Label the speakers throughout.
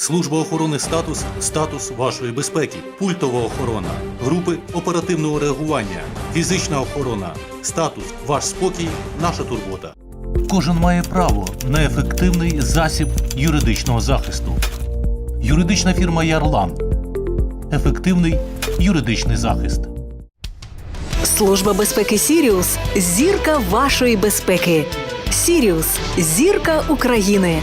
Speaker 1: Служба охорони статус статус вашої безпеки, пультова охорона, групи оперативного реагування, фізична охорона, статус ваш спокій, наша турбота. Кожен має право на ефективний засіб юридичного захисту. Юридична фірма Ярлан. Ефективний юридичний захист.
Speaker 2: Служба безпеки Сіріус зірка вашої безпеки. Сіріус зірка України.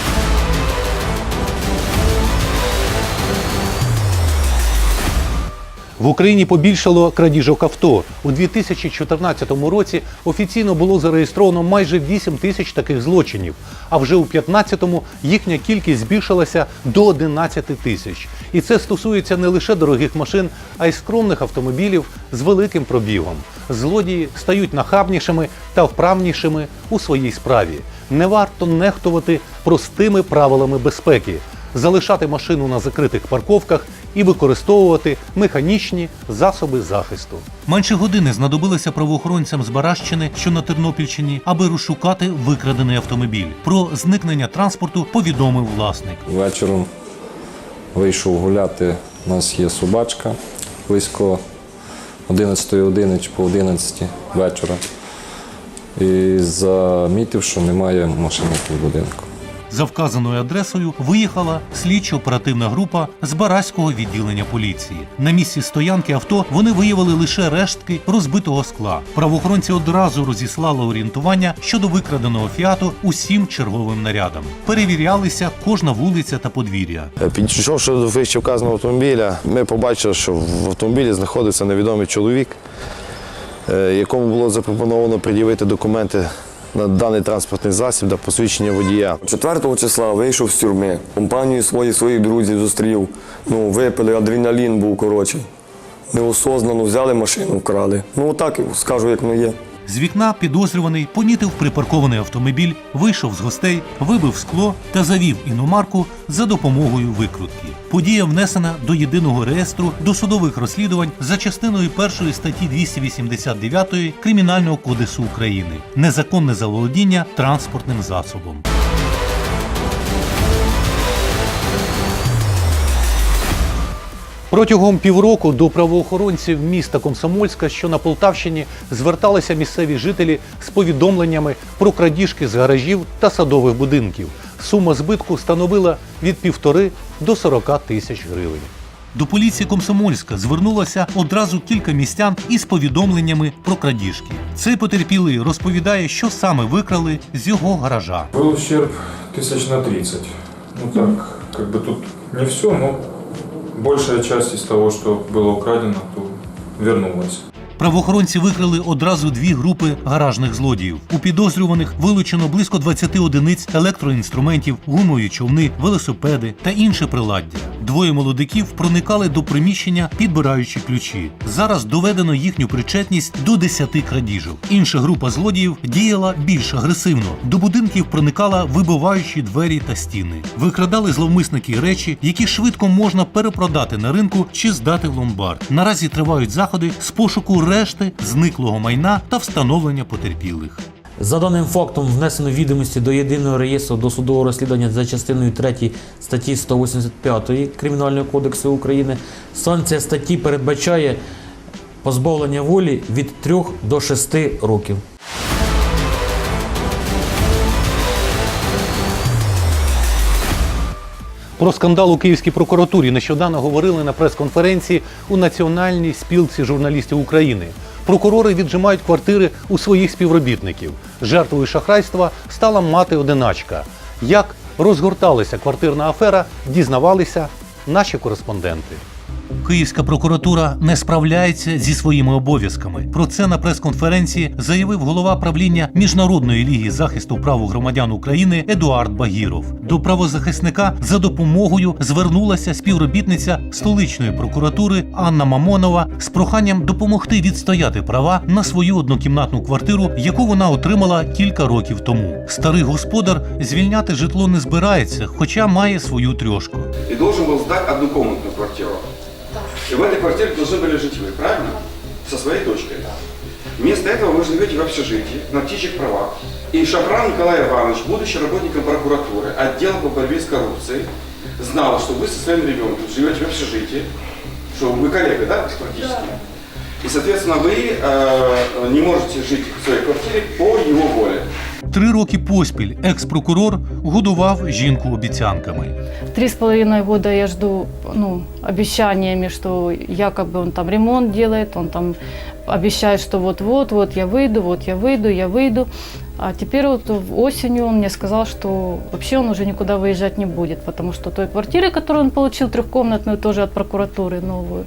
Speaker 1: В Україні побільшало крадіжок авто. У 2014 році офіційно було зареєстровано майже 8 тисяч таких злочинів, а вже у 2015-му їхня кількість збільшилася до 11 тисяч. І це стосується не лише дорогих машин, а й скромних автомобілів з великим пробігом. Злодії стають нахабнішими та вправнішими у своїй справі. Не варто нехтувати простими правилами безпеки залишати машину на закритих парковках і використовувати механічні засоби захисту. Менше години знадобилося правоохоронцям з Баращини, що на Тернопільщині, аби розшукати викрадений автомобіль. Про зникнення транспорту повідомив власник.
Speaker 3: Вечором вийшов гуляти. У нас є собачка близько 11 години чи по 11 вечора. І замітив, що немає машини в будинку.
Speaker 1: За вказаною адресою виїхала слідчо-оперативна група з Бараського відділення поліції. На місці стоянки авто вони виявили лише рештки розбитого скла. Правоохоронці одразу розіслали орієнтування щодо викраденого фіату усім черговим нарядам. Перевірялися кожна вулиця та подвір'я.
Speaker 4: Підійшовши до вище вказаного автомобіля, ми побачили, що в автомобілі знаходився невідомий чоловік, е, якому було запропоновано пред'явити документи на даний транспортний засіб до посвідчення водія.
Speaker 5: 4 числа вийшов з тюрми, компанію своїх своїх друзів зустрів. Ну, випили, адреналін був коротше. Неосознано взяли машину, вкрали. Ну отак скажу, як воно є.
Speaker 1: З вікна підозрюваний помітив припаркований автомобіль, вийшов з гостей, вибив скло та завів іномарку за допомогою викрутки. Подія внесена до єдиного реєстру досудових розслідувань за частиною першої статті 289 Кримінального кодексу України незаконне заволодіння транспортним засобом. Протягом півроку до правоохоронців міста Комсомольська, що на Полтавщині, зверталися місцеві жителі з повідомленнями про крадіжки з гаражів та садових будинків. Сума збитку становила від півтори до 40 тисяч гривень. До поліції Комсомольська звернулося одразу кілька містян із повідомленнями про крадіжки. Цей потерпілий розповідає, що саме викрали з його гаража.
Speaker 6: Был ущерб тысяч на 30. Ну так, как бы тут не все, но большая часть из того, что было украдено, то вернулась.
Speaker 1: Правоохоронці викрили одразу дві групи гаражних злодіїв. У підозрюваних вилучено близько 20 одиниць електроінструментів, гумові човни, велосипеди та інше приладдя. Двоє молодиків проникали до приміщення, підбираючи ключі. Зараз доведено їхню причетність до 10 крадіжок. Інша група злодіїв діяла більш агресивно. До будинків проникала, вибиваючи двері та стіни. Викрадали зловмисники речі, які швидко можна перепродати на ринку чи здати в ломбард. Наразі тривають заходи з пошуку решти зниклого майна та встановлення потерпілих.
Speaker 7: За даним фактом внесено відомості до єдиного реєстру досудового розслідування за частиною 3 статті 185 Кримінального кодексу України. Санкція статті передбачає позбавлення волі від 3 до 6 років.
Speaker 1: Про скандал у Київській прокуратурі нещодавно говорили на прес-конференції у Національній спілці журналістів України. Прокурори віджимають квартири у своїх співробітників. Жертвою шахрайства стала мати одиначка. Як розгорталася квартирна афера, дізнавалися наші кореспонденти. Київська прокуратура не справляється зі своїми обов'язками. Про це на прес-конференції заявив голова правління Міжнародної ліги захисту прав громадян України Едуард Багіров. До правозахисника за допомогою звернулася співробітниця столичної прокуратури Анна Мамонова з проханням допомогти відстояти права на свою однокімнатну квартиру, яку вона отримала кілька років тому. Старий господар звільняти житло не збирається, хоча має свою трьошку.
Speaker 8: и должен был сдать однокомнатную квартиру. И в этой квартире должны были жить вы, правильно? Со своей дочкой. Вместо этого вы живете в общежитии на птичьих правах. И Шапран Николай Иванович, будучи работником прокуратуры, отдела по борьбе с коррупцией, знал, что вы со своим ребенком живете в общежитии, что вы коллега, да, практически? И, соответственно, вы э, не можете жить в своей квартире по его воле.
Speaker 1: Три роки поспіль екс-прокурор годував жінку обіцянками.
Speaker 9: Три с половиной года я жду ну, обещаниями, что якобы он там ремонт делает, он там обещает, что вот-вот, вот я выйду, вот я выйду, я выйду. А теперь вот в- осенью он мне сказал, что вообще он уже никуда выезжать не будет, потому что той квартиры, которую он получил, трехкомнатную, тоже от прокуратуры новую,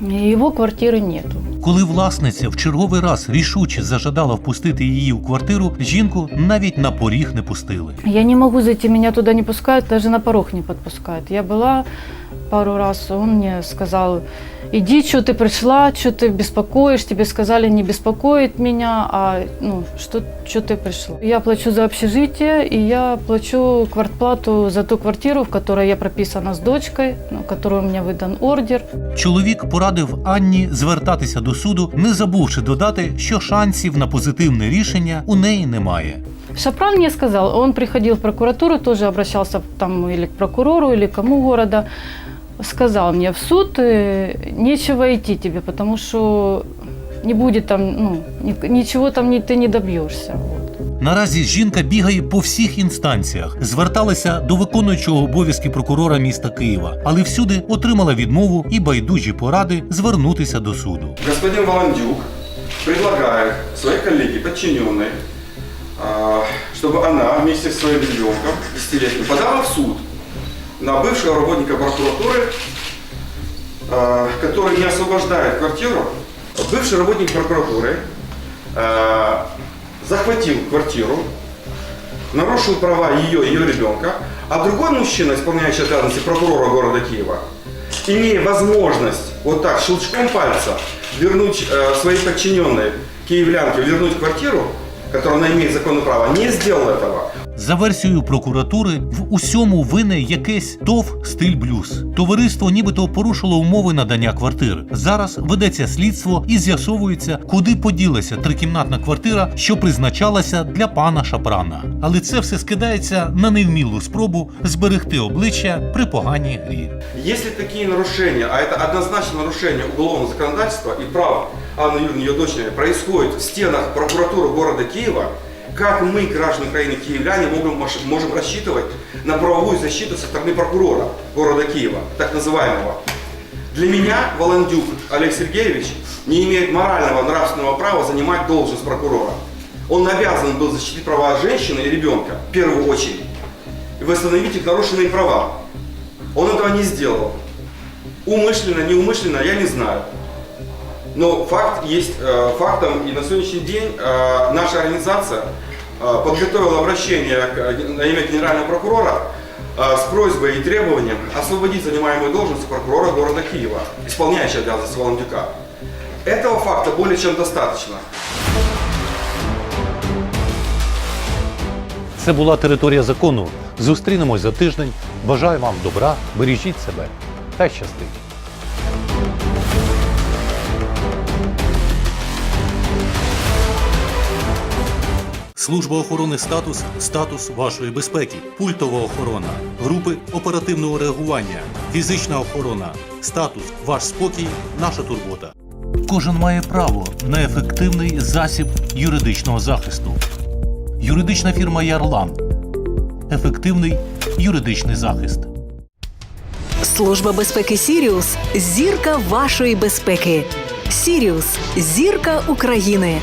Speaker 9: его квартиры нету.
Speaker 1: Коли власниця в черговий раз рішуче зажадала впустити її у квартиру, жінку навіть на поріг не пустили.
Speaker 9: Я не можу зайти, мене туди не пускають, навіть на порог не підпускають. Я была пару раз, он мне сказал, иди, что ты пришла, что ты беспокоишь, тебе сказали не беспокоить меня, а ну, что, что ты пришла. Я плачу за общежитие, и я плачу квартплату за ту квартиру, в которой я прописана с дочкой, ну, в которой у меня выдан ордер.
Speaker 1: Чоловік порадив Анні звертатися до суду, не забувши додати, що шансів на позитивне рішення у неї немає.
Speaker 9: Шапран мне сказал, он приходил в прокуратуру, тоже обращался там или к прокурору, или к кому города, сказал мне в суд, э, нечего идти тебе, потому что не будет там, ну, ни- ничего там не, ты не добьешься. Вот.
Speaker 1: Наразі жінка бігає по всіх інстанціях, зверталася до виконуючого обов'язки прокурора міста Києва, але всюди отримала відмову і байдужі поради звернутися до суду.
Speaker 8: Господин Воландюк предлагает своей коллеге, подчиненной, а, чтобы она вместе со своим ребенком, десятилетним, подала в суд На бывшего работника прокуратуры, а, который не освобождает квартиру. Бывший работник прокуратуры а, захватил квартиру, нарушил права ее и ее ребенка, а другой мужчина, исполняющий обязанности прокурора города Киева, имея возможность вот так щелчком пальца вернуть э, своей подчиненной киевлянке, вернуть квартиру, которую она имеет законное право, не сделал этого.
Speaker 1: За версією прокуратури, в усьому винне якесь ТОВ стиль блюз. Товариство нібито порушило умови надання квартир. Зараз ведеться слідство і з'ясовується, куди поділася трикімнатна квартира, що призначалася для пана Шапрана. Але це все скидається на невмілу спробу зберегти обличчя при поганій грі.
Speaker 8: Если такие нарушения, а это однозначно нарушение уголовного законодательства и прав Анны Юрьевны ее дочери, происходит в стенах прокуратуры города Киева, Как мы, граждане Украины, киевляне, можем, можем рассчитывать на правовую защиту со стороны прокурора города Киева, так называемого. Для меня Воландюк Олег Сергеевич не имеет морального, нравственного права занимать должность прокурора. Он обязан был защитить права женщины и ребенка, в первую очередь, и восстановить их нарушенные права. Он этого не сделал. Умышленно, неумышленно, я не знаю. Но факт есть э, фактом, и на сегодняшний день э, наша организация э, подготовила обращение к- на имя генерального прокурора э, с просьбой и требованием освободить занимаемую должность прокурора города Киева, исполняющего обязанности Воландюка. Этого факта более чем достаточно.
Speaker 1: Це була територія закону. Зустрінемось за тиждень. Бажаю вам добра, бережіть себе та щастить. Служба охорони статус статус вашої безпеки, пультова охорона, групи оперативного реагування, фізична охорона, статус ваш спокій, наша турбота. Кожен має право на ефективний засіб юридичного захисту. Юридична фірма Ярлан. Ефективний юридичний захист.
Speaker 2: Служба безпеки Сіріус зірка вашої безпеки. Сіріус зірка України.